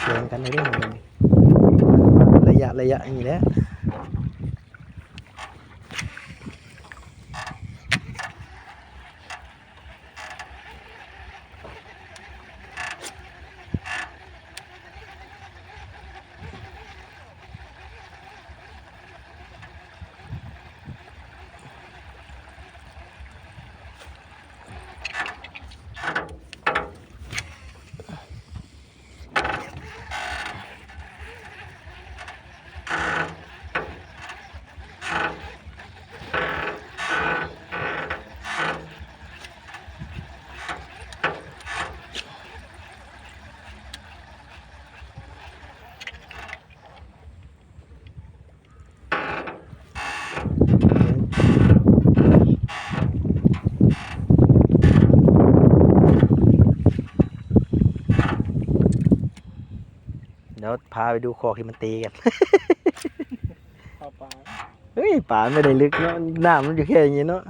แข่งกันในเรื่ององมันระยะระยะอย่างนี้แหละ ยวพาไปดูคอกที่มันตีกันปลาปลาเฮ้ยป่าไม่ได้ลึกเนาะน้ำมันอยู่แค่อย่างนี้เนาะ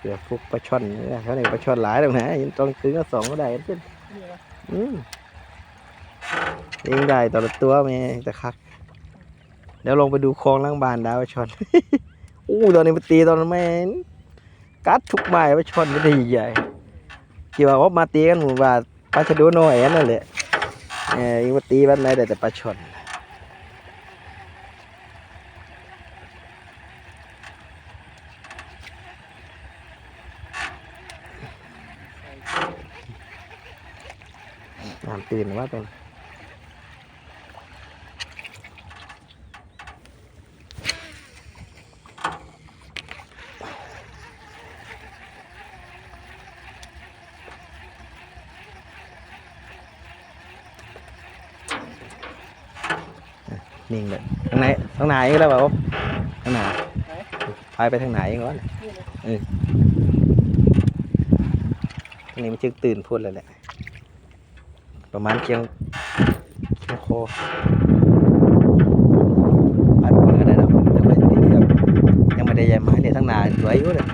เดี๋ยวพวกปลาช่อนเนี่ยเขาเนี่ยปลาช่อนหลายตรงไหนต้องซื้อก็สองก็ได้เช่นนี่นะอืมเลี้ยงได้ต่อละตัวแม่แต่คัก เดี๋ยวลงไปดูคลองล่างบานดาวปลาช่อนอู้ตอนนี้มันตีตอนนั้นแม่นกัดทุกไม้ปลาช่อนไม่ได้ใหญ่ที่ว่าเขามาตีกันหมู่ว่าปลาชะโน้อยนั่นแหละเอออีมาตีบ้านไหนได้แต่ปลาชนน้ำตื่นว่าตอน นิ่งเลยทางไหนทางไหนก็แล้วแบบทางไหนพายไปทางไหนก่อนนี่นะทางนี้มันจึงตื่นพูดเลยแหละประมาณเคียงเคียงโคไปก่อนก็ได้แล้วเดี๋ยวไปตีเชือกยังไม่ได้ย้ายไม้เนี่ยทั้งหนาสวยอยู่เลย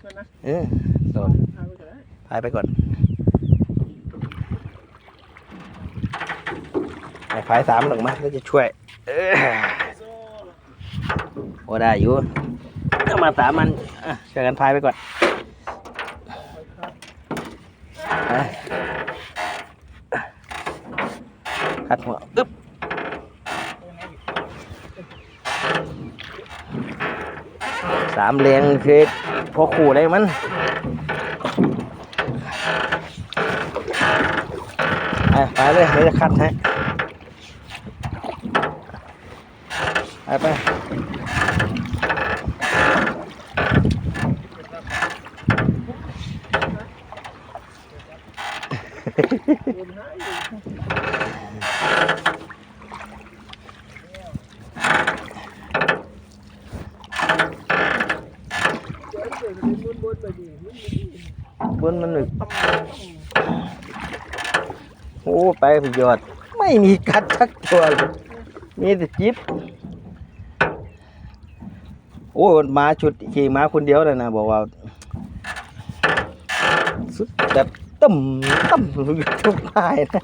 เพื่อนนะเออโดดพาไปเถอะพายไปก่อนไอ้ พายสามหนึ่งมาก็จะช่วยเออโอ้ได้อยู่เอามาสามมันอะช่วยกันพายไปก่อนไปคัดหัวอึ๊บสามแรงคือพอขู่ได้มันไปไปเลยเดี๋ยวจะคัดให้ ไปไปวนหาอะเป็นบนๆไปดิมันมีบนมันหนึกโอ้ ไปประโยชน์ไม่มีกัดสักตัวเลยมีแต่จิ๊บ โอ้มาชุดขี่ม้าคนเดียวเลยนะบอกว่าสุดแบบต่ำต่ำทุกทายนะ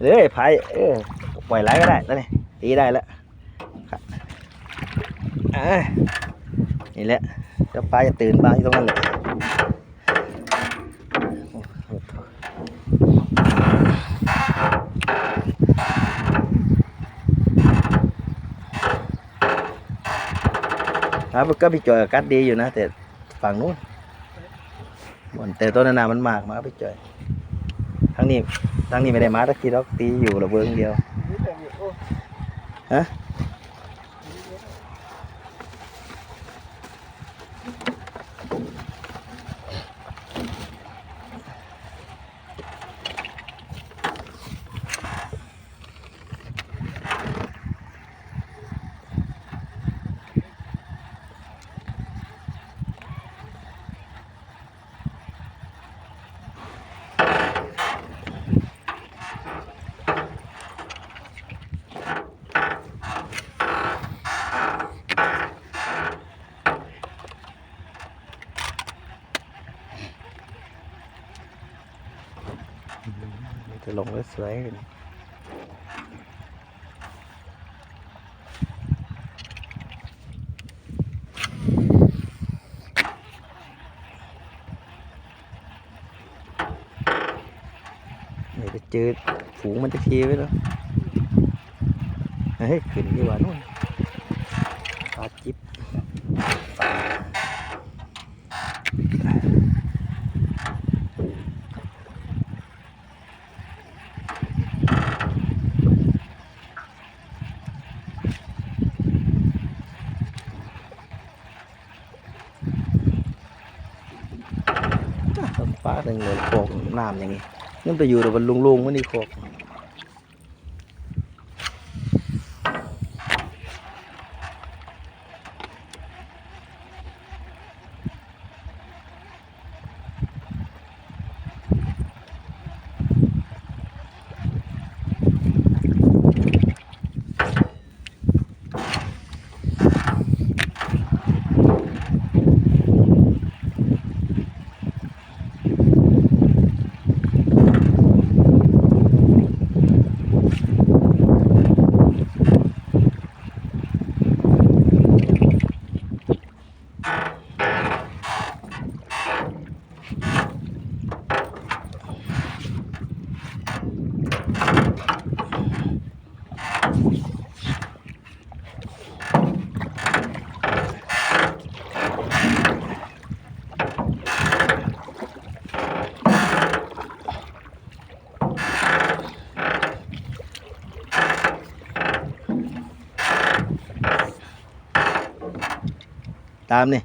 เลยพายเออปล่อยไหลก็ได้แล้วนี่ตีได้แล้วครับอ่านี่แหละจะปลาจะตื่นปลาอยู่ตรงนั้นเลยับก็ไปเจอยกัดดีอยู่นะแต่ฝั่งนู้นบนแต่ต้นนานามันมากมาพี่จอยทั้งนี้ทั้งนี้ไม่ได้มาตะกี้ดอกตีอยู่ระเบิงเดียวฮะ จะลงไว้สวยกันเดี๋ยวจะเจอฝูงมันจะเทไว้แล้วเฮ้ยขึ้นดีกว่านู่นาจิ๊บปลาหนึ่งเลยโคกน้ำอย่างงี้นี่มันไปอยู่แต่บนลุงๆมันนี่โคก ตามนี่